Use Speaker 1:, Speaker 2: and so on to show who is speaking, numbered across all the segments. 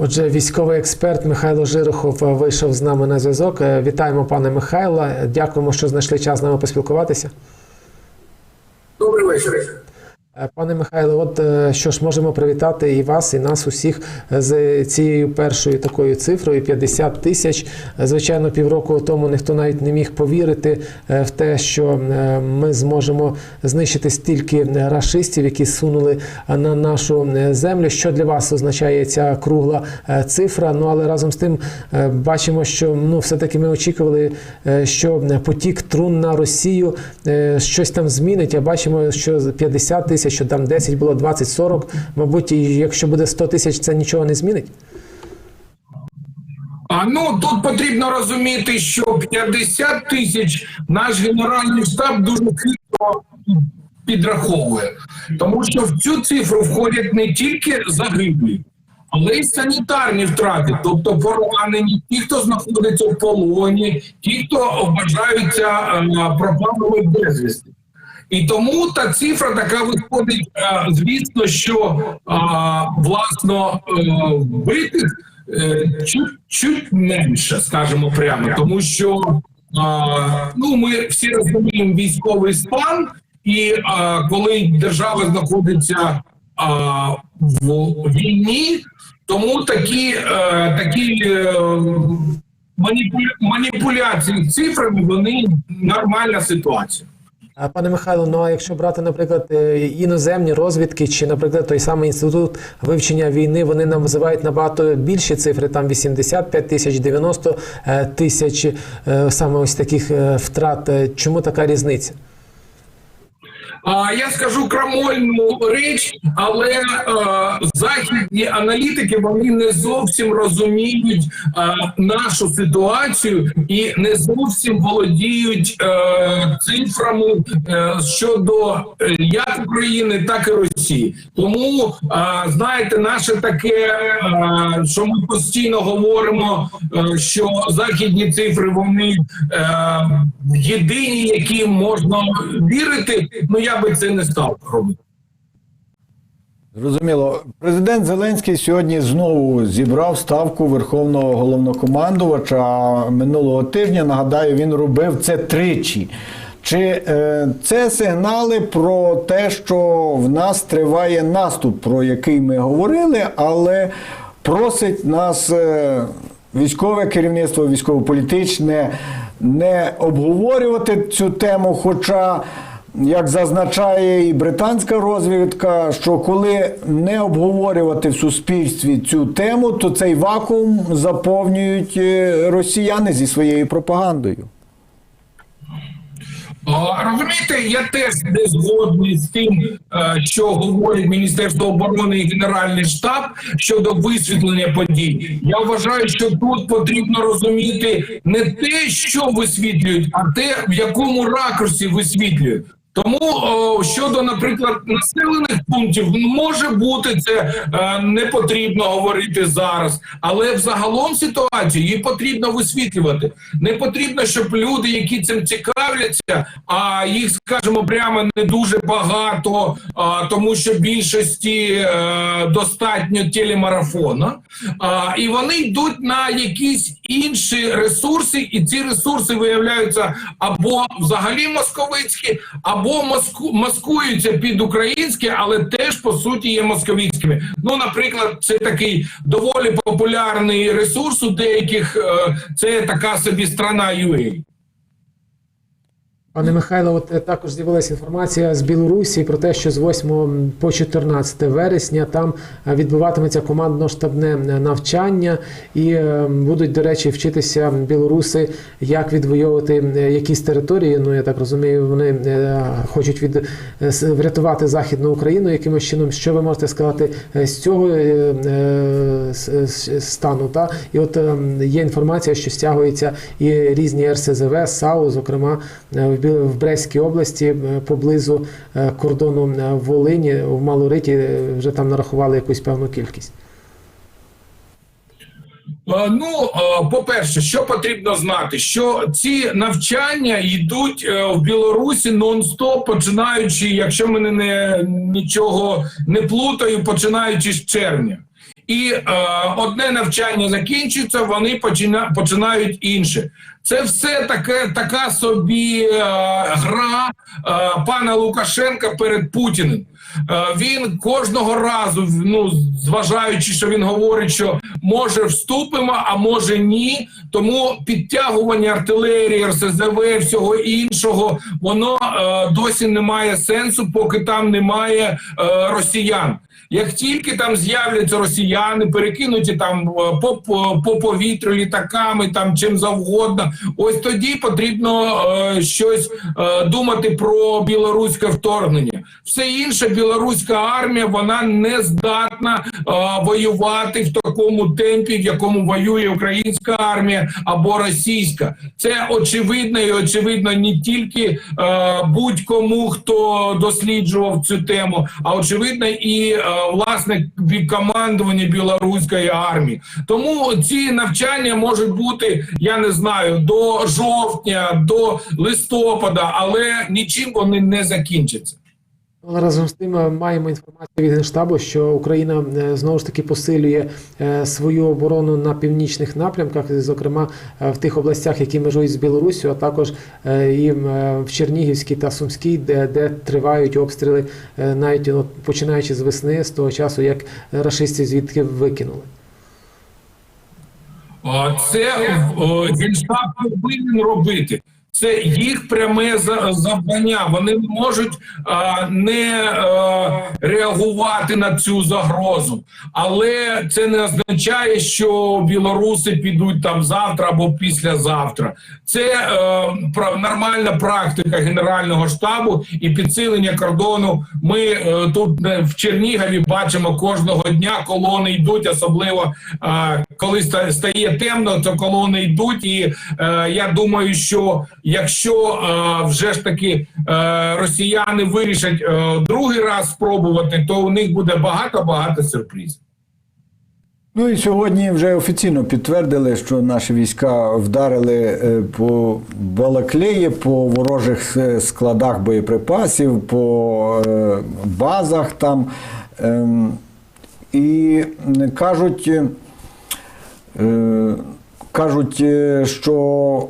Speaker 1: Отже, військовий експерт Михайло Жирохов е, вийшов з нами на зв'язок. Е, Вітаємо, пане Михайло. Дякуємо, що знайшли час з нами поспілкуватися.
Speaker 2: Добрий вечір.
Speaker 1: Е, Пане Михайло, от е, що ж можемо привітати і вас, і нас усіх з цією першою такою цифрою 50 тисяч. Е, Звичайно, півроку тому ніхто навіть не міг повірити е, в те, що е, ми зможемо знищити стільки рашистів, які сунули е, на нашу е, землю. Що для вас означає ця кругла е, цифра? Ну але разом з тим е, бачимо, що ну все таки ми очікували, е, що потік трун на Росію е, щось там змінить. А бачимо, що 50 тисяч, що там 10 було 20, 40. Мабуть, якщо буде 100 тисяч, це нічого не змінить.
Speaker 2: А ну тут потрібно розуміти, що 50 тисяч наш генеральний штаб дуже хитро підраховує, тому що в цю цифру входять не тільки загиблі, але й санітарні втрати, тобто поранені, ті, хто знаходиться в полоні, ті, хто вважаються е, пропавшими безвісти. І тому та цифра така виходить, звісно, що власно е, вбитих е, чуть, чуть менше, скажімо прямо, тому що ну, ми всі розуміємо військовий стан, і коли держава знаходиться в війні, тому такі, е, такі маніпуля- маніпуляції цифрами вони нормальна ситуація.
Speaker 1: Пане Михайло, ну а якщо брати, наприклад, е, іноземні розвідки, чи, наприклад, той самий інститут вивчення війни, вони нам називають набагато більші цифри, там 85 тисяч, 90 е, тисяч е, саме ось таких втрат. Чому така різниця?
Speaker 2: А я скажу крамольну річ, але е, західні аналітики вони не зовсім розуміють е, нашу ситуацію і не зовсім володіють е, цифрами щодо як України, так і Росії. Тому знаєте, наше таке, що ми постійно говоримо, що західні цифри вони єдині, яким можна вірити. Ну я би це не став робити.
Speaker 3: Зрозуміло, президент Зеленський сьогодні знову зібрав ставку верховного головнокомандувача минулого тижня. Нагадаю, він робив це тричі. Чи е, це сигнали про те, що в нас триває наступ, про який ми говорили, але просить нас е, військове керівництво, військово-політичне не обговорювати цю тему, хоча як зазначає і британська розвідка, що коли не обговорювати в суспільстві цю тему, то цей вакуум заповнюють е, росіяни зі своєю пропагандою.
Speaker 2: Розумієте, я теж не згодний з тим, е, що говорить Міністерство оборони і Генеральний штаб щодо висвітлення подій. Я вважаю, що тут потрібно розуміти не те, що висвітлюють, а те, в якому ракурсі висвітлюють. Тому щодо, наприклад, населених пунктів, може бути це е, не потрібно говорити зараз, але взагалом ситуацію її потрібно висвітлювати. Не потрібно, щоб люди, які цим цікавляться, а їх, скажімо, прямо не дуже багато, тому що більшості е, достатньо телемарафона, а, і вони йдуть на якісь інші ресурси, і ці ресурси виявляються або взагалі московицькі, або маску, маскуються під українське, але теж по суті є московіцькими. Ну, наприклад, це такий доволі популярний ресурс у деяких. е, Це така собі страна UA.
Speaker 1: Пане Михайло, от е, також з'явилася інформація з Білорусі про те, що з 8 по 14 вересня там е, відбуватиметься командно-штабне е, навчання, і будуть, до речі, вчитися білоруси, як відвоювати якісь території. Ну я так розумію, вони хочуть від врятувати західну Україну. Якимось чином, що ви можете сказати з цього стану? Та і от е, є інформація, що стягуються і різні РСЗВ, САУ, зокрема в Бі- в Брестській області е, поблизу е, кордону е, Волині в Малориті вже там нарахували якусь певну кількість.
Speaker 2: Ну, по-перше, що потрібно знати, що ці навчання йдуть в Білорусі нон-стоп, починаючи, якщо мене не нічого не плутаю, починаючи з червня. і е, одне навчання закінчується, вони почина, починають інше. Це все таке така собі е, гра е, пана Лукашенка перед Путіним. Е, він кожного разу, ну зважаючи, що він говорить, що може вступимо, а може ні. Тому підтягування артилерії, РСЗВ, всього іншого, воно е, досі не має сенсу, поки там немає е, росіян. Як тільки там з'являться росіяни, перекинуті там е, по, по, по повітрю літаками, там чим завгодно, ось тоді потрібно е, щось е, думати про білоруське вторгнення. Все інше, білоруська армія вона не здатна е, воювати в такому темпі, в якому воює українська армія або російська. Це очевидно і очевидно не тільки будь-кому, хто досліджував цю тему, а очевидно і е, власне від командування білоруської армії. Тому ці навчання можуть бути, я не знаю, до жовтня, до листопада, але нічим вони не закінчаться.
Speaker 1: Але разом з тим е, маємо інформацію від Генштабу, що Україна е, знову ж таки посилює е, свою оборону на північних напрямках, зокрема в тих областях, які межують з Білоруссю, а також і в Чернігівській та Сумській, де, де тривають обстріли, навіть от, починаючи з весни, з того часу, як рашистів звідки викинули.
Speaker 2: Це Генштаб повинен робити. Це їх пряме за- завдання. Вони можуть а, не а, реагувати на цю загрозу, але це не означає, що білоруси підуть там завтра або післязавтра. Це е, пра- нормальна практика Генерального штабу і підсилення кордону. Ми е, тут е, в Чернігові бачимо кожного дня колони йдуть, особливо е, коли ста- стає темно, то колони йдуть. І е, я думаю, що якщо е, вже ж таки е, росіяни вирішать е, другий раз спробувати, то у них буде багато багато сюрпризів.
Speaker 3: Ну і сьогодні вже офіційно підтвердили, що наші війська вдарили по Балаклеї, по ворожих складах боєприпасів, по базах там. Ем, І кажуть, кажуть, що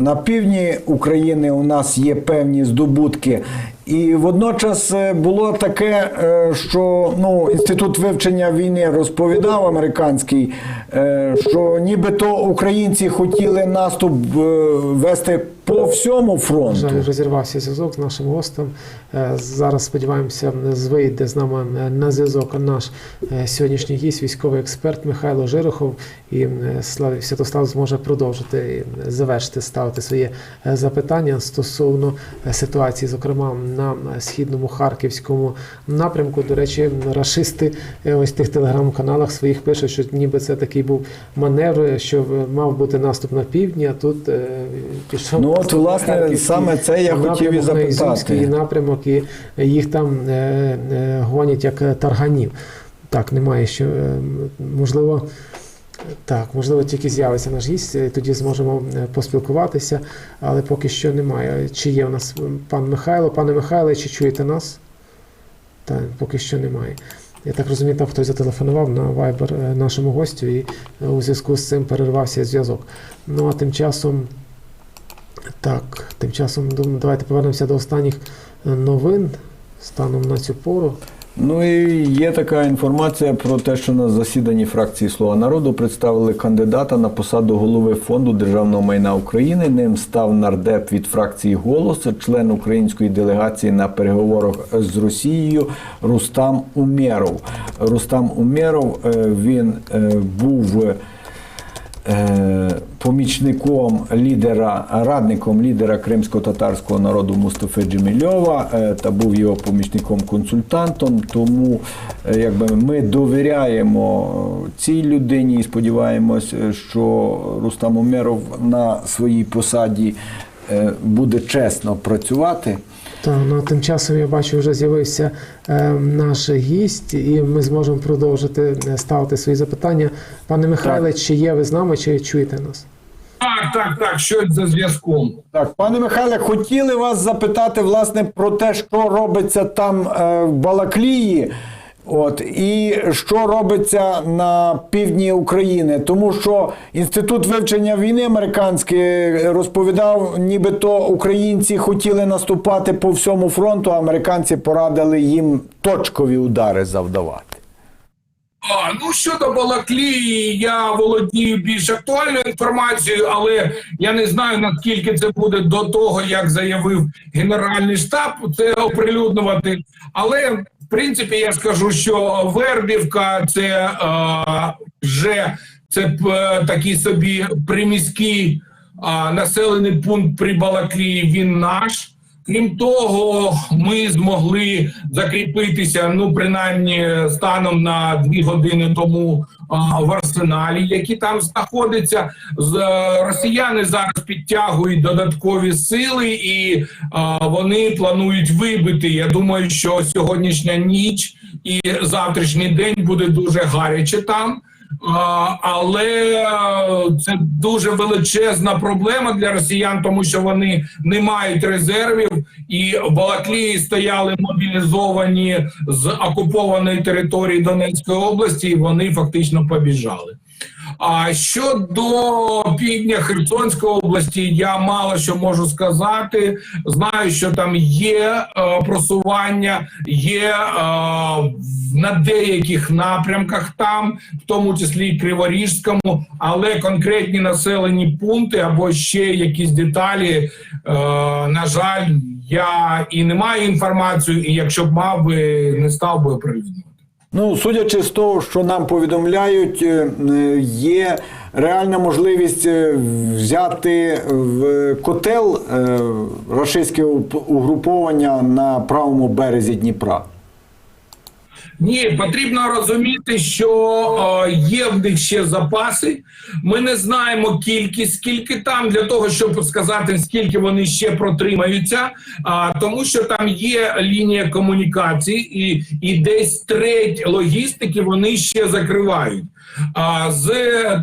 Speaker 3: на півдні України у нас є певні здобутки. І водночас е, було таке, е, що ну, інститут вивчення війни розповідав американський, е, що нібито українці хотіли наступ вести по всьому фронту.
Speaker 1: Жаль, розірвався зв'язок з нашим гостем. Зараз сподіваємося, вийде з нами на зв'язок наш сьогоднішній гість, військовий експерт Михайло Жирохов. І Слав- Святослав зможе продовжити завершити ставити своє запитання стосовно ситуації, зокрема на східному харківському напрямку. До речі, рашисти е, ось в тих телеграм-каналах своїх пишуть, що ніби це такий був маневр, що е, мав бути наступ на півдні, а тут е, пішов.
Speaker 3: Ну, от, власне, саме це я хотів і запитати.
Speaker 1: напрямок, і їх там гонять як тарганів. Так, немає що, е, можливо. Так, можливо, тільки з'явиться наш гість, тоді зможемо е, поспілкуватися, але поки що немає. Чи є у нас е, пан Михайло? Пане Михайле, чи чуєте нас? Так, поки що немає. Я так розумію, там хтось зателефонував на Viber е, нашому гостю, і е, у зв'язку з цим перервався зв'язок. Ну а тим часом, так, тим часом давайте повернемося до останніх е, новин станом на цю пору.
Speaker 3: Ну і є така інформація про те, що на засіданні фракції Слуга народу представили кандидата на посаду голови фонду державного майна України. Ним став нардеп від фракції Голос, член української делегації на переговорах з Росією Рустам Умєров. Рустам Умєров е, він е, був. Е, Помічником лідера, радником лідера кримсько-татарського народу Мустафи Джемільова е, та був його помічником-консультантом. Тому е, якби ми довіряємо цій людині і сподіваємось, що Рустам Умєров на своїй посаді буде чесно працювати.
Speaker 1: Та ну тим часом я бачу, вже з'явився е, наш гість, і ми зможемо продовжити е, ставити свої запитання. Пане Михайле, чи є ви з нами, чи чуєте нас?
Speaker 2: Так, так, так, що за зв'язком.
Speaker 3: Так, пане Михайле, хотіли вас запитати власне про те, що робиться там е, в Балаклії. От і що робиться на півдні України, тому що інститут вивчення війни американський розповідав, нібито українці хотіли наступати по всьому фронту, а американці порадили їм точкові удари завдавати.
Speaker 2: А, ну щодо Балаклії, я володію більш актуальною інформацією, але я не знаю наскільки це буде до того, як заявив Генеральний штаб це оприлюднювати. Але принципі я скажу, що Вербівка це е, вже це е, такий собі приміський е, населений пункт при Балаклії. Він наш. Крім того, ми змогли закріпитися, ну принаймні станом на дві години тому в арсеналі, які там знаходяться. З е, росіяни зараз підтягують додаткові сили, і вони планують вибити. Я думаю, що сьогоднішня ніч і завтрашній день буде дуже гаряче там. Але е, це дуже величезна проблема для росіян, тому що вони не мають резервів, і в Балаклії стояли мобілізовані з окупованої території Донецької області, і вони фактично побіжали. А щодо півдня Херсонської області, я мало що можу сказати. Знаю, що там є е, просування, є е, на деяких напрямках там, в тому числі і Криворіжському, але конкретні населені пункти або ще якісь деталі, е, на жаль, я і не маю інформацію, і якщо б мав би, не став би оприлюднювати.
Speaker 3: Ну, судячи з того, що нам повідомляють, е, е, є реальна можливість е, взяти в котел рашистське угруповання на правому березі Дніпра.
Speaker 2: Ні, потрібно розуміти, що е, є в них ще запаси. Ми не знаємо кількість, скільки там для того, щоб сказати, скільки вони ще протримаються. А тому, що там є лінія комунікації, і, і десь треть логістики вони ще закривають. А з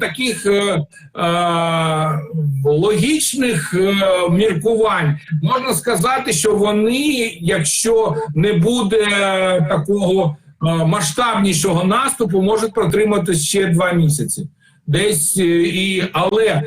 Speaker 2: таких е, е, логічних е, міркувань можна сказати, що вони, якщо не буде такого масштабнішого наступу, можуть протримати ще два місяці. Десь е, і але е,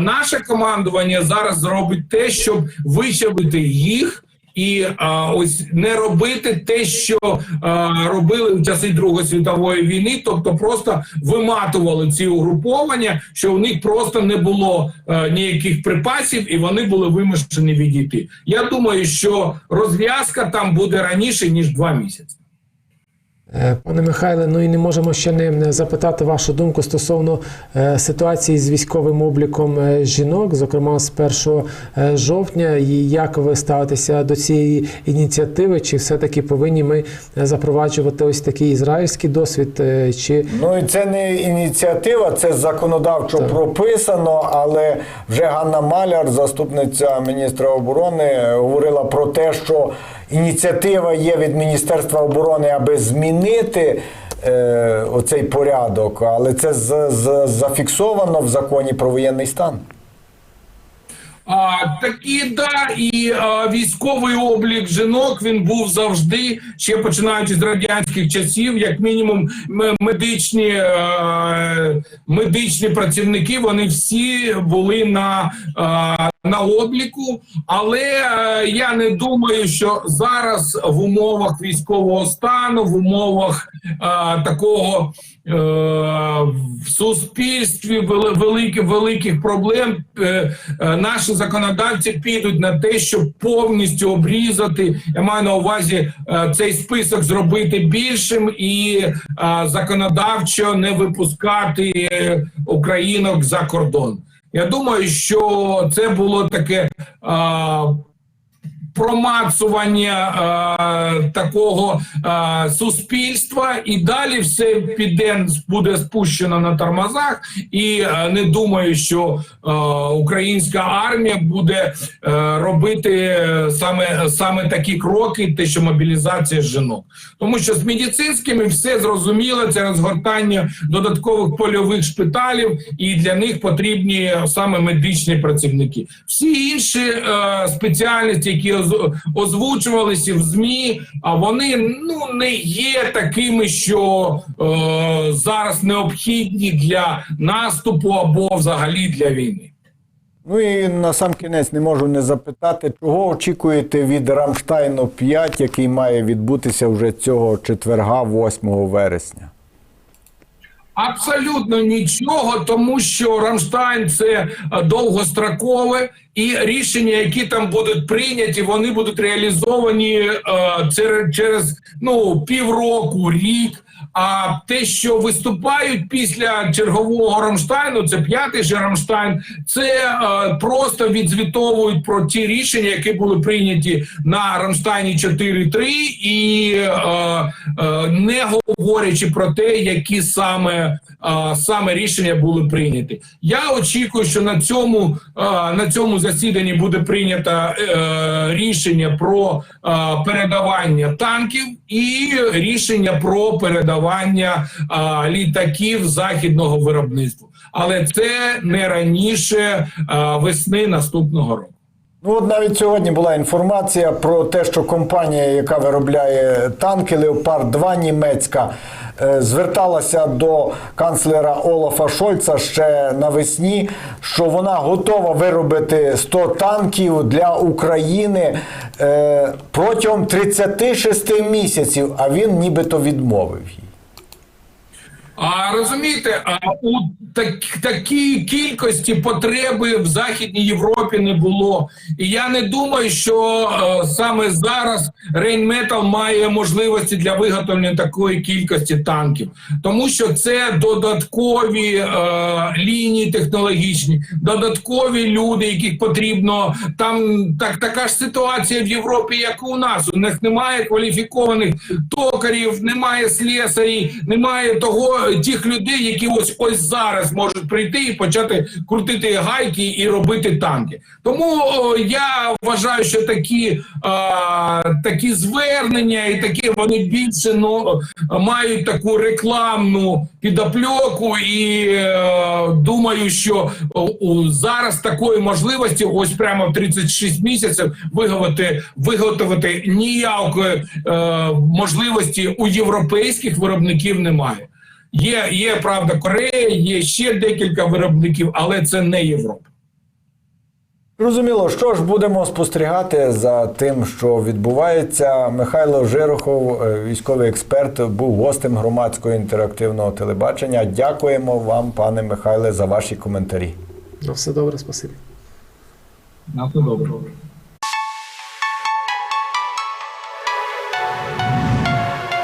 Speaker 2: наше командування зараз зробить те, щоб вичавити їх. І а, ось не робити те, що а, робили в часи Другої світової війни, тобто просто виматували ці угруповання, що у них просто не було а, ніяких припасів, і вони були вимушені відійти. Я думаю, що розв'язка там буде раніше ніж два місяці.
Speaker 1: Е, Пане Михайле, ну і не можемо ще не запитати вашу думку стосовно е, ситуації з військовим обліком е, жінок, зокрема з 1 е, жовтня. І як ви ставитеся до цієї ініціативи? Чи все-таки повинні ми запроваджувати ось такий ізраїльський досвід? Чи
Speaker 3: Ну і це не ініціатива, це законодавчо
Speaker 1: Так.
Speaker 3: прописано, але вже Ганна Маляр, заступниця міністра оборони, говорила про те, що ініціатива є від Міністерства оборони, аби змінити. е, Оцей порядок, але це з, зафіксовано в законі про воєнний стан.
Speaker 2: А, такі да, і а, військовий облік жінок він був завжди, ще починаючи з радянських часів, як мінімум, медичні, е, медичні працівники вони всі були на, е, на обліку. Але е, я не думаю, що зараз в умовах військового стану, в умовах е, такого в суспільстві великих великих проблем е, е, наші законодавці підуть на те, щоб повністю обрізати. Я маю на увазі е, цей список зробити більшим і е, законодавчо не випускати е, українок за кордон. Я думаю, що це було таке. Промацування е, такого е, суспільства, і далі все піде буде спущено на тормозах. І е, не думаю, що е, українська армія буде е, робити саме, саме такі кроки, те, що мобілізація жінок, тому що з медицинськими все зрозуміло. Це розгортання додаткових польових шпиталів, і для них потрібні саме медичні працівники. Всі інші е, спеціальності, які озвучувалися в ЗМІ, а вони ну не є такими, що е, зараз необхідні для наступу або взагалі для війни.
Speaker 3: Ну і на сам кінець не можу не запитати, чого очікуєте від Рамштайну 5, який має відбутися вже цього четверга, 8 вересня.
Speaker 2: Абсолютно нічого, тому що Рамштайн це е, довгострокове, і рішення, які там будуть прийняті, вони будуть реалізовані е, через, через ну півроку, рік. А те, що виступають після чергового Рамштайну, це п'ятий же Рамштайн, це е, просто відзвітовують про ті рішення, які були прийняті на Рамштайні 4.3 і е, е, не говорячи про те, які саме, е, саме рішення були прийняті. Я очікую, що на цьому, е, на цьому засіданні буде прийнято е, рішення про е, передавання танків і рішення про передавання е, літаків західного виробництва. Але це не раніше е, весни наступного року.
Speaker 3: Ну от навіть сьогодні була інформація про те, що компанія, яка виробляє танки Леопард 2 німецька, е, зверталася до канцлера Олафа Шольца ще навесні, що вона готова виробити 100 танків для України е, протягом 36 місяців, а він нібито відмовив їй.
Speaker 2: А розумієте, а у так, такій кількості потреби в Західній Європі не було. І я не думаю, що е, саме зараз Рейнметал має можливості для виготовлення такої кількості танків, тому що це додаткові е, лінії технологічні, додаткові люди, яких потрібно. Там так така ж ситуація в Європі, як і у нас. У них немає кваліфікованих токарів, немає слесарів, немає того тих людей, які ось ось зараз можуть прийти і почати крутити гайки і робити танки. Тому о, я вважаю, що такі, а, такі звернення і такі вони більше ну, мають таку рекламну підопльоку, і е, думаю, що о, зараз такої можливості, ось прямо в 36 місяців, виготовити, виготовити ніякої е, можливості у європейських виробників немає. Є, є правда, Корея, є ще декілька виробників, але це не Європа.
Speaker 3: Зрозуміло, що ж будемо спостерігати за тим, що відбувається. Михайло Жирохов, е, військовий експерт, був гостем громадського інтерактивного телебачення. Дякуємо вам, пане Михайле, за ваші коментарі.
Speaker 1: На все добре, спасибі.
Speaker 2: На все добре.